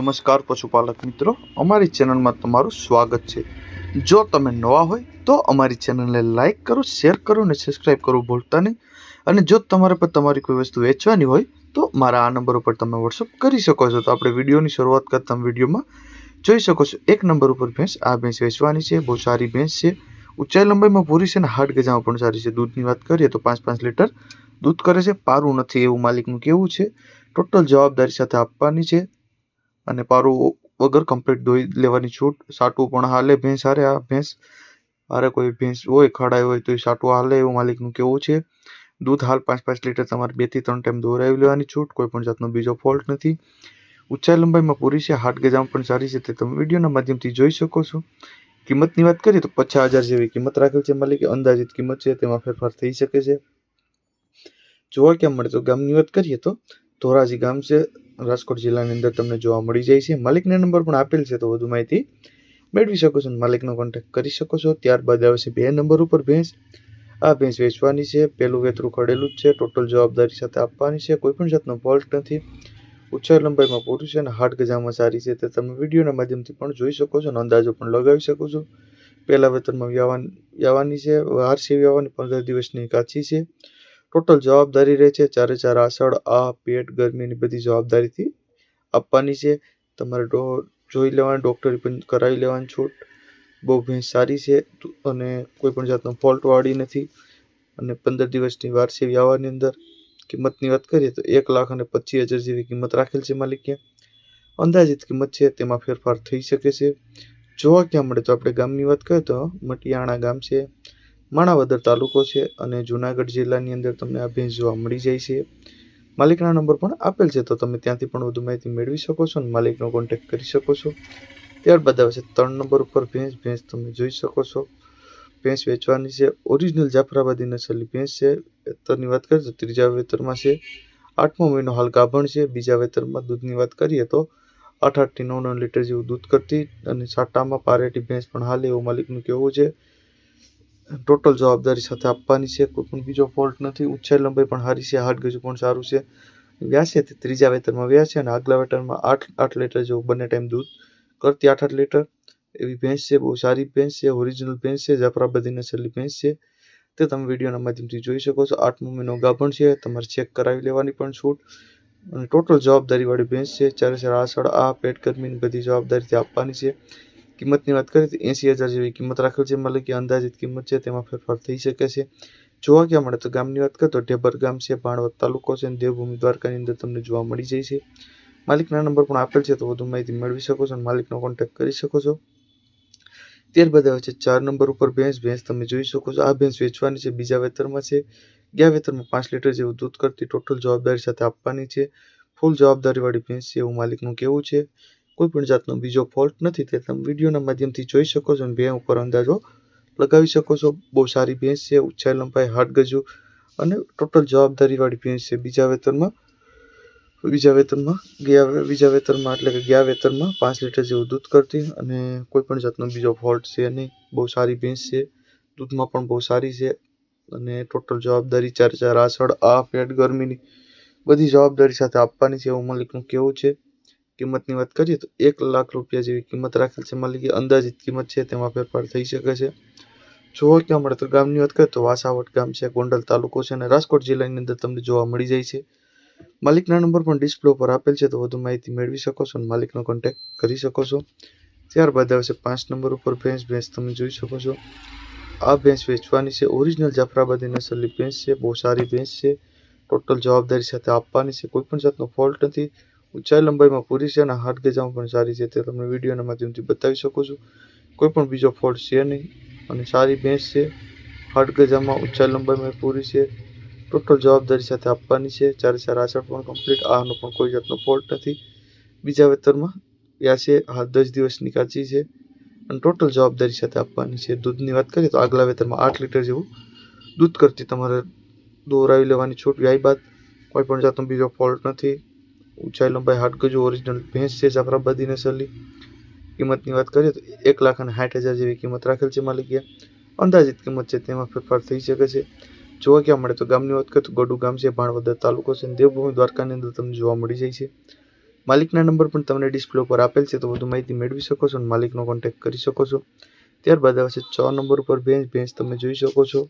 નમસ્કાર પશુપાલક મિત્રો, અમારી ચેનલમાં તમારું સ્વાગત છે. જો તમે નવા હોય તો અમારી ચેનલને લાઇક કરો, શેર કરો અને સબસ્ક્રાઈબ કરવું ભૂલતા નહીં. અને જો તમારે પર તમારી કોઈ વસ્તુ વેચવાની હોય તો મારા આ નંબર ઉપર તમે વોટ્સઅપ કરી શકો છો. તો આપણે વિડીયોની શરૂઆત કરતા વિડીયોમાં જોઈ શકો છો. એક નંબર ઉપર ભેંસ, આ ભેંસ વેચવાની છે, બહુ સારી ભેંસ છે. ઊંચાઈ લંબાઈમાં પૂરી છે અને હાડ ગજામાં પણ સારી છે. દૂધની વાત કરીએ તો પાંચ પાંચ લીટર દૂધ કરે છે. પારું નથી એવું માલિકનું કેવું છે. ટોટલ જવાબદારી સાથે આપવાની છે. અને પારું વગર કમ્પ્લીટ ધોઈ લેવાની છૂટ. સાટું પણ હાલે ભેંસ હારે આ ભેંસ. હારે કોઈ ભેંસ હોય, ખડાઈ હોય, તો એ સાટું હાલે એવું માલિકનું કેવું છે. દૂધ હાલ પાંચ પાંચ લીટર તમારે બેથી ત્રણ ટાઈમ દોરાવી લેવાની છૂટ. કોઈ પણ જાતનો બીજો ફોલ્ટ નથી. ઊંચાઈ લંબાઈમાં પૂરી છે. હાટ ગજામ પણ સારી છે. તે તમે વિડીયોના માધ્યમથી જોઈ શકો છો. કિંમતની વાત કરીએ તો પચાસ હજાર જેવી કિંમત રાખેલ છે માલિકે. અંદાજિત કિંમત છે. તેમાં ફેરફાર થઈ શકે છે. જોવા ક્યાં મળે તો ગામની વાત કરીએ તો ધોરાજી ગામ છે. રાજકોટ જિલ્લાની અંદર તમને જોવા મળી જાય છે. માલિકના નંબર પણ આપેલ છે, તો વધુ માહિતી મેળવી શકો છો માલિકનો કોન્ટેક્ટ કરી શકો છો. ત્યારબાદ આવશે બે નંબર ઉપર ભેંસ. આ ભેંસ વેચવાની છે પહેલું વેતરું ખડેલું જ છે ટોટલ જવાબદારી સાથે આપવાની છે, કોઈ પણ જાતનો ફોલ્ટ નથી. ઊંચાઈ લંબાઈમાં પૂરું છે અને હાટ ગજામાં સારી છે, તે તમે વિડીયોના માધ્યમથી પણ જોઈ શકો છો અને અંદાજો પણ લગાવી શકો છો. પહેલાં વેતરમાં વ્યાવાની છે વાર છે વ્યાવાની પંદર દિવસની કાચી છે. ટોટલ જવાબદારી રહે છે. ચારે ચાર આસળ આ પેટ ગરમીની બધી જવાબદારીથી આપવાની છે. તમારે જોઈ લેવાની ડૉક્ટરી પણ કરાવી લેવાની છૂટ. બહુ ભેંસ સારી છે. અને કોઈ પણ જાતનો ફોલ્ટવાળી નથી. અને પંદર દિવસની વાર આવવાની અંદર. કિંમતની વાત કરીએ તો એક લાખ અને પચીસ હજાર જેવી કિંમત રાખેલ છે માલિકે. અંદાજિત કિંમત છે, તેમાં ફેરફાર થઈ શકે છે. જોવા ક્યાં મળે તો આપણે ગામની વાત કરીએ તો મટિયાણા ગામ છે. માણાવદર તાલુકો છે અને જુનાગઢ જિલ્લાની અંદર તમને આ ભેંસ જોવા મળી જાય છે. માલિકના નંબર પણ આપેલ છે, તો તમે ત્યાંથી પણ વધુ માહિતી મેળવી શકો છો અને માલિકનો કોન્ટેક્ટ કરી શકો છો. ત્યારબાદ આવે છે, ત્રણ નંબર ઉપર ભેંસ ભેંસ તમે જોઈ શકો છો. ભેંસ વેચવાની છે ઓરિજિનલ જાફરાબાદી નસલની ભેંસ છે. વેતરની વાત કરીએ તો ત્રીજા વેતરમાં છે. આઠમો મહિનો હાલ ગાભણ છે, બીજા વેતરમાં દૂધની વાત કરીએ તો આઠ આઠથી નવ નવ લીટર જેવું દૂધ કરતી અને સાટામાં પારેટી ભેંસ પણ હાલે એવું માલિકનું કહેવું છે. ટોટલ જવાબદારી સાથે આપવાની છે. કોઈ પણ બીજો ફોલ્ટ નથી. ઉછેર લંબાઈ પણ સારી છે. હાર્ટ ગજુ પણ સારું છે. વ્યાસે તે ત્રીજા વેતરમાં વ્યા છે અને આગલા વેતરમાં આઠ આઠ લીટર જેવું બંને ટાઈમ દૂધ કરતી આઠ આઠ લીટર એવી ભેંસ છે, બહુ સારી ભેંસ છે ઓરિજિનલ ભેંસ છે, જાફરાબાદી નસલની ભેંસ છે. તે તમે વિડીયોના માધ્યમથી જોઈ શકો છો. આઠ મહિનો ગાભણ છે. તમારે ચેક કરાવી લેવાની પણ છૂટ. અને ટોટલ જવાબદારીવાળી ભેંસ છે. ચારે ચાર આસળ, આ પેટ ગરમીની બધી જવાબદારીથી આપવાની છે. કિંમતની વાત કરીએ તો એંસી હજાર જેવી કિંમત રાખેલ છે. મતલબ કે અંદાજિત કિંમત છે. તેમાં ફેરફાર થઈ શકે છે. જોવા ક્યાં મળે તો ગામની વાત કરીએ તો ઢેબર ગામ છે ભાણવત તાલુકો છે અને દેવભૂમિ દ્વારકાની અંદર તમને જોવા મળી જાય છે. માલિકના નંબર પણ આપેલ છે તો વધુ માહિતી મેળવી શકો છો અને માલિકનો કોન્ટેક્ટ કરી શકો છો. ત્યારબાદ આવે છે ચાર નંબર ઉપર ભેંસ ભેંસ તમે જોઈ શકો છો. આ ભેંસ વેચવાની છે, બીજા વેતરમાં છે. ગયા વેતરમાં પાંચ લીટર જેવું દૂધ કરતી ટોટલ જવાબદારી સાથે આપવાની છે. ફૂલ જવાબદારીવાળી ભેંસ છે એવું માલિકનું કહેવું છે. કોઈ પણ જાતનો બીજો ફોલ્ટ નથી. તે તમે વિડીયોના માધ્યમથી જોઈ શકો છો અને ભેં ઉપર અંદાજો લગાવી શકો છો. બહુ સારી ભેંસ છે ઊંચાઈ લંબાઈ હાટ ગજુ અને ટોટલ જવાબદારીવાળી ભેંસ છે. બીજા વેતરમાં બીજા વેતનમાં, ગયા બીજા વેતરમાં એટલે કે ગયા વેતરમાં પાંચ લીટર જેવું દૂધ કરતી અને કોઈ પણ જાતનો બીજો ફોલ્ટ છે નહીં. બહુ સારી ભેંસ છે. દૂધમાં પણ બહુ સારી છે અને ટોટલ જવાબદારી ચાર ચાર આસળ, આ પેટ ગરમીની બધી જવાબદારી સાથે આપવાની છે એવું માલિકનું કહેવું છે. કિંમતની વાત કરીએ તો એક લાખ રૂપિયા જેવી કિંમત રાખેલ છે. માલિકી અંદાજિત કિંમત છે તેમાં ફેરફાર થઈ શકે છે. જોવા ક્યાં મળે તો ગામની વાત કરીએ તો વાસાવટ ગામ છે, ગોંડલ તાલુકો છે અને રાજકોટ જિલ્લાની અંદર તમને જોવા મળી જાય છે. માલિકના નંબર પણ ડિસ્પ્લે ઉપર આપેલ છે તો વધુ માહિતી મેળવી શકો છો અને માલિકનો કોન્ટેક્ટ કરી શકો છો. ત્યારબાદ આવશે પાંચ નંબર ઉપર ભેંસ ભેંસ તમે જોઈ શકો છો. આ ભેંસ વેચવાની છે. ઓરિજિનલ જાફરાબાદી નસલની ભેંસ છે. બહુ સારી ભેંસ છે. ટોટલ જવાબદારી સાથે આપવાની છે. કોઈ પણ જાતનો ફોલ્ટ નથી. ઊંચાઈ લંબાઈમાં પૂરી છે અને હાથ ગજામાં પણ સારી છે તે તમને વિડીયોના માધ્યમથી બતાવી શકો છો. કોઈ પણ બીજો ફોલ્ટ છે નહીં અને સારી ભેંસ છે. હાથ ગજામાં ઊંચાઈ લંબાઈમાં પૂરી છે. ટોટલ જવાબદારી સાથે આપવાની છે. ચારે ચાર આસળ પણ કમ્પ્લીટ આનો પણ કોઈ જાતનો ફોલ્ટ નથી. બીજા વેતરમાં યા છે, હા, દસ દિવસની કાચી છે. અને ટોટલ જવાબદારી સાથે આપવાની છે. દૂધની વાત કરીએ તો આગલા વેતરમાં આઠ લીટર જેવું દૂધ કરતી તમારે દોરાવી લેવાની છૂટ વ્યાય બાદ કોઈ પણ જાતનો બીજો ફોલ્ટ નથી. ઊંચાઈ લંબાઈ હાથ ગજુ ઓરિજિનલ ભેંસ છે, જાફરાબાદી નસલની કિંમતની વાત કરીએ તો એક લાખ અને સાઠ હજાર જેવી કિંમત રાખેલ છે માલિકીએ અંદાજિત કિંમત છે, તેમાં ફેરફાર થઈ શકે છે. જોવા ક્યાં મળે તો ગામની વાત કરીએ તો ગડુ ગામ છે, ભાણવદર તાલુકો છે દેવભૂમિ દ્વારકાની અંદર તમને જોવા મળી જાય છે. માલિકના નંબર પણ તમને ડિસ્પ્લે ઉપર આપેલ છે, તો વધુ માહિતી મેળવી શકો છો અને માલિકનો કોન્ટેક્ટ કરી શકો છો. ત્યારબાદ આવશે છ નંબર ઉપર ભેંસ ભેંસ તમે જોઈ શકો છો.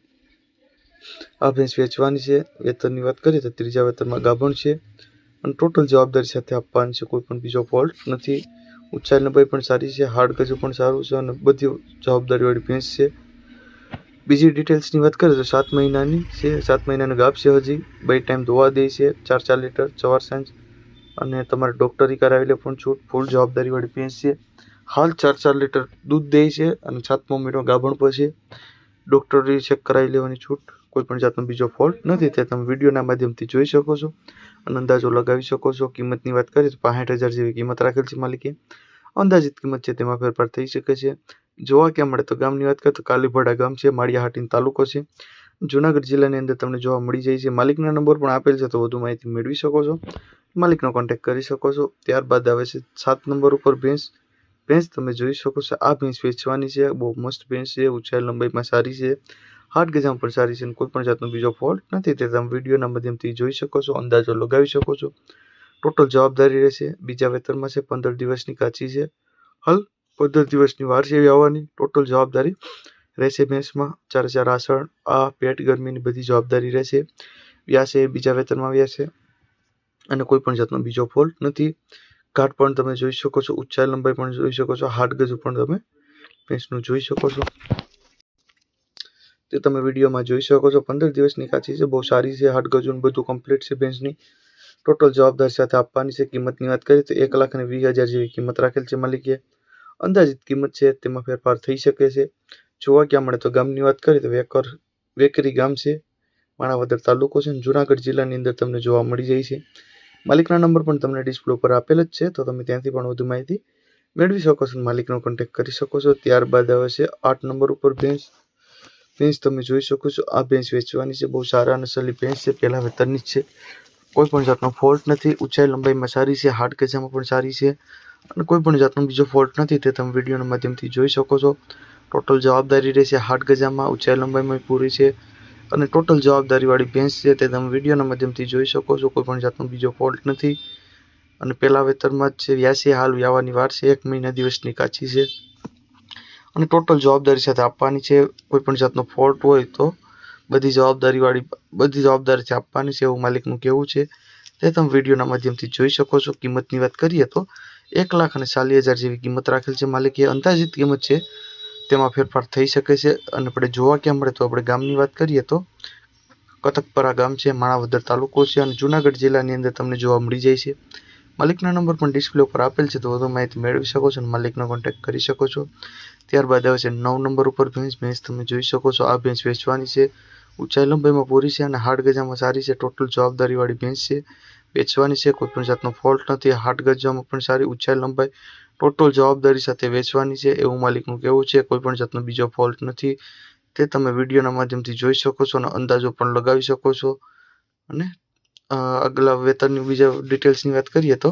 આ ભેંસ વેચવાની છે. વેતનની વાત કરીએ તો ત્રીજા વેતનમાં ગાભણ છે. અને ટોટલ જવાબદારી સાથે આપવાની છે, કોઈ પણ બીજો ફોલ્ટ નથી. ઊંચાઈ લંબાઈ પણ સારી છે હાડ ગજુ પણ સારું છે અને બધી જવાબદારીવાળી ભેંસ છે. બીજી ડિટેલ્સની વાત કરીએ તો સાત મહિનાની છે, સાત મહિનાની ગાભ છે હજી. બે ટાઈમ ધોવા દે છે, ચાર ચાર લીટર સવાર સાંજ. અને તમારે ડૉક્ટરી કરાવેલી પણ છૂટ ફૂલ જવાબદારીવાળી ભેંસ છે. હાલ ચાર ચાર લીટર દૂધ દે છે અને સાતમો મહિનો ગાભણ પર છે. ડૉક્ટરી ચેક કરાવી લેવાની છૂટ. કોઈ પણ જાતનો બીજો ફોલ્ટ નથી, તે તમે વિડીયોના માધ્યમથી જોઈ શકો છો. અને અંદાજો લગાવી શકો છો. કિંમતની વાત કરીએ તો પાંસઠ હજાર જેવી કિંમત રાખેલ છે માલિકે. અંદાજિત કિંમત છે તેમાં ફેરફાર થઈ શકે છે. જોવા ક્યાં મળે તો ગામની વાત કરીએ તો કાલીભડા ગામ છે માળિયાહાટીન તાલુકો છે. જુનાગઢ જિલ્લાની અંદર તમને જોવા મળી જાય છે. માલિકના નંબર પણ આપેલ છે તો વધુ માહિતી મેળવી શકો છો. માલિકનો કોન્ટેક્ટ કરી શકો છો. ત્યારબાદ આવે છે સાત નંબર ઉપર ભેંસ. ભેંસ તમે જોઈ શકો છો. આ ભેંસ વેચવાની છે. બહુ મસ્ત ભેંસ છે. ઊંચાઈ લંબાઈમાં સારી છે. હાથ ગજામ પણ સારી છે કોઈ પણ જાતનો બીજો ફોલ્ટ નથી. તે તમે વિડીયોના માધ્યમથી જોઈ શકો છો, અંદાજો લગાવી શકો છો. ટોટલ જવાબદારી રહેશે. બીજા વેતરમાં છે, પંદર દિવસની કાચી છે. હલ પંદર દિવસની વાર છે એવી આવવાની. ટોટલ જવાબદારી રહેશે ભેંસમાં ચાર ચાર આસણ, આ પેટ ગરમીની બધી જવાબદારી રહેશે. વ્યાસે, બીજા વેતનમાં વ્યાસે. અને કોઈ પણ જાતનો બીજો ફોલ્ટ નથી. ઘાટ પણ તમે જોઈ શકો છો, ઊંચાઈ લંબાઈ પણ જોઈ શકો છો, હાર્ડ ગજુ પણ તમે ભેંસનું જોઈ શકો છો. તે તમે વિડીયોમાં જોઈ શકો છો. પંદર દિવસની કાચી છે, બહુ સારી છે હાટ ગજુ બધું કમ્પ્લીટ છે બેન્ચની ટોટલ જવાબદારી સાથે આપવાની છે, કિંમતની વાત કરીએ તો એક લાખ અને વીસ હજાર જેવી કિંમત રાખેલ છે માલિકીએ અંદાજિત કિંમત છે, તેમાં ફેરફાર થઈ શકે છે. જોવા ક્યાં મળે તો ગામની વાત કરીએ તો વેકર, વેકરી ગામ છે. માણાવદર તાલુકો છે જુનાગઢ જિલ્લાની અંદર તમને જોવા મળી જાય છે. માલિકના નંબર પણ તમને ડિસ્પ્લે ઉપર આપેલ જ છે, તો તમે ત્યાંથી પણ વધુ માહિતી મેળવી શકો છો માલિકનો કોન્ટેક્ટ કરી શકો છો. ત્યારબાદ આવે છે, આઠ નંબર ઉપર ભેંસ ભેંસ તમે જોઈ શકો છો. આ પેન્સ વેચવાની છે. બહુ સારા નસલની પેન્સ છે. પહેલાં વેતરની જ છે. કોઈ પણ જાતનો ફોલ્ટ નથી. ઊંચાઈ લંબાઈમાં સારી છે. હાર્ડ ગજામાં પણ સારી છે. અને કોઈ પણ જાતનો બીજો ફોલ્ટ નથી તે તમે વિડીયોના માધ્યમથી જોઈ શકો છો. ટોટલ જવાબદારી રહેશે હાર્ડ ગજામાં ઊંચાઈ લંબાઈમાં પૂરી છે. અને ટોટલ જવાબદારીવાળી ભેંસ છે તે તમે વિડીયોના માધ્યમથી જોઈ શકો છો. કોઈ પણ જાતનો બીજો ફોલ્ટ નથી. અને પહેલા વેતરમાં જ છે. વ્યાસી હાલ વ્યાવાની વાર છે. એક મહિના દિવસની કાચી છે. અને ટોટલ જવાબદારી સાથે આપવાની છે, કોઈ પણ જાતનો ફોલ્ટ હોય તો બધી જવાબદારીવાળી, બધી જવાબદારીથી આપવાની છે એવું માલિકનું કહેવું છે. તે તમે વિડીયોના માધ્યમથી જોઈ શકો છો. કિંમતની વાત કરીએ તો એક લાખ અને ચાલીસ હજાર જેવી કિંમત રાખેલ છે માલિકે. અંદાજિત કિંમત છે, તેમાં ફેરફાર થઈ શકે છે અને આપણે જોવા ક્યાં મળે તો આપણે ગામની વાત કરીએ તો કતકપરા ગામ છે, માણાવદર તાલુકો છે અને જુનાગઢ જિલ્લાની અંદર તમને જોવા મળી જાય છે. માલિકના નંબર પણ ડિસ્પ્લે ઉપર આપેલ છે, તો વધુ માહિતી મેળવી શકો છો અને માલિકનો કોન્ટેક્ટ કરી શકો છો. ત્યારબાદ આવે છે, નવ નંબર ઉપર ભેંસ ભેંસ તમે જોઈ શકો છો, આ ભેંસ વેચવાની છે. ઊંચાઈ લંબાઈમાં પૂરી છે અને હાડ ગજામાં સારી છે ટોટલ જવાબદારીવાળી ભેંસ છે, વેચવાની છે કોઈ પણ જાતનો ફોલ્ટ નથી, હાડ ગજામાં પણ સારી, ઊંચાઈ લંબાઈ ટોટલ જવાબદારી સાથે વેચવાની છે, એવું માલિકનું કહેવું છે કોઈ પણ જાતનો બીજો ફોલ્ટ નથી. તે તમે વિડીયોના માધ્યમથી જોઈ શકો છો અને અંદાજો પણ લગાવી શકો છો. અને આગલા વેતનની બીજા ડિટેલ્સની વાત કરીએ તો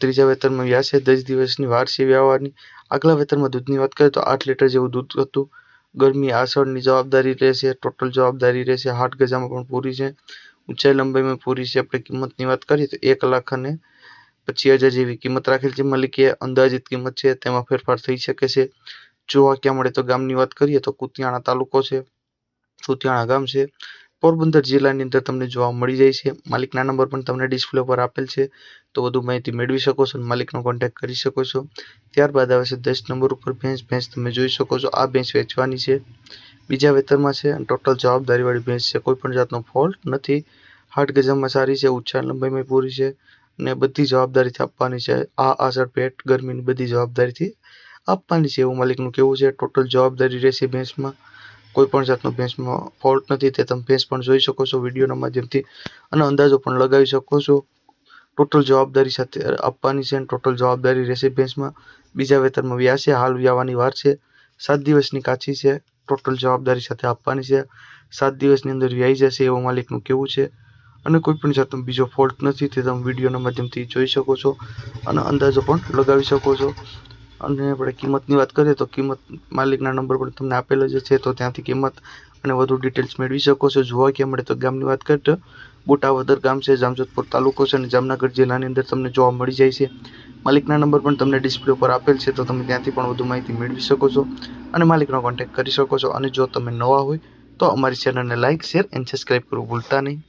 ત્રીજા વેતનમાં વ્યાસે દસ દિવસની વાર છે વ્યવહારની આગલા વેતનમાં દૂધની વાત કરીએ તો આઠ લીટર જેવું દૂધ હતું. ગરમી આસળની જવાબદારી રહેશે ટોટલ જવાબદારી રહેશે, હાટ ગજામાં પણ પૂરી છે. ઊંચાઈ લંબાઈમાં પૂરી છે. આપણે કિંમતની વાત કરીએ તો એક લાખ અને પચીસ હજાર જેવી કિંમત રાખેલ છે. માલિકે અંદાજિત કિંમત છે, તેમાં ફેરફાર થઈ શકે છે. જોવા ક્યાં મળે તો ગામની વાત કરીએ તો કુતિયાણા તાલુકો છે. કુતિયાણા ગામ છે. પોરબંદર જિલ્લાની અંદર તમને જોવા મળી જાય છે. માલિકના નંબર પણ તમને ડિસ્પ્લે પર આપેલ છે. તો વધુ માહિતી મેળવી શકો છો અને માલિકનો કોન્ટેક્ટ કરી શકો છો. ત્યારબાદ આવે છે દસ નંબર ઉપર ભેંસ ભેંસ તમે જોઈ શકો છો. આ ભેંસ વેચવાની છે. બીજા વેતરમાં છે ટોટલ જવાબદારીવાળી ભેંસ છે. કોઈ પણ જાતનો ફોલ્ટ નથી. હાટ ગજામાં સારી છે. ઊંચા લંબાઈમાં પૂરી છે. અને બધી જવાબદારીથી આપવાની છે. આ આસર પેટ ગરમીની બધી જવાબદારીથી આપવાની છે. એવું માલિકનું કહેવું છે. ટોટલ જવાબદારી રહેશે ભેંસમાં કોઈ પણ જાતનો ભેંસમાં ફોલ્ટ નથી, તે તમે ભેંસ પણ જોઈ શકો છો વિડીયોના માધ્યમથી અને અંદાજો પણ લગાવી શકો છો. ટોટલ જવાબદારી સાથે આપવાની છે અને ટોટલ જવાબદારી રહેશે ભેંસમાં. બીજા વેતરમાં વ્યાસે હાલ વ્યાવાની વાર છે. સાત દિવસની કાચી છે. ટોટલ જવાબદારી સાથે આપવાની છે. સાત દિવસની અંદર વ્યાઈ જશે એવો માલિકનું કહેવું છે. અને કોઈ પણ જાતનો બીજો ફોલ્ટ નથી, તે તમે વિડીયોના માધ્યમથી જોઈ શકો છો અને અંદાજો પણ લગાવી શકો છો. અને આપણે કિંમતની વાત કરીએ તો કિંમત માલિકના નંબર પણ તમને આપેલો જ છે, તો ત્યાંથી કિંમત અને વધુ ડિટેલ્સ મેળવી શકો છો. જોવા ક્યાં મળે તો ગામની વાત કરીએ તો બોટાવદર ગામ છે, જામજોધપુર તાલુકો છે અને જામનગર જિલ્લાની અંદર તમને જોવા મળી જાય છે. માલિકના નંબર પણ તમને ડિસ્પ્લે ઉપર આપેલ છે, તો તમે ત્યાંથી પણ વધુ માહિતી મેળવી શકો છો અને માલિકનો કોન્ટેક્ટ કરી શકો છો. અને જો તમે નવા હોય તો અમારી ચેનલને લાઇક શેર એન્ડ સબસ્ક્રાઈબ કરવું ભૂલતા નહીં.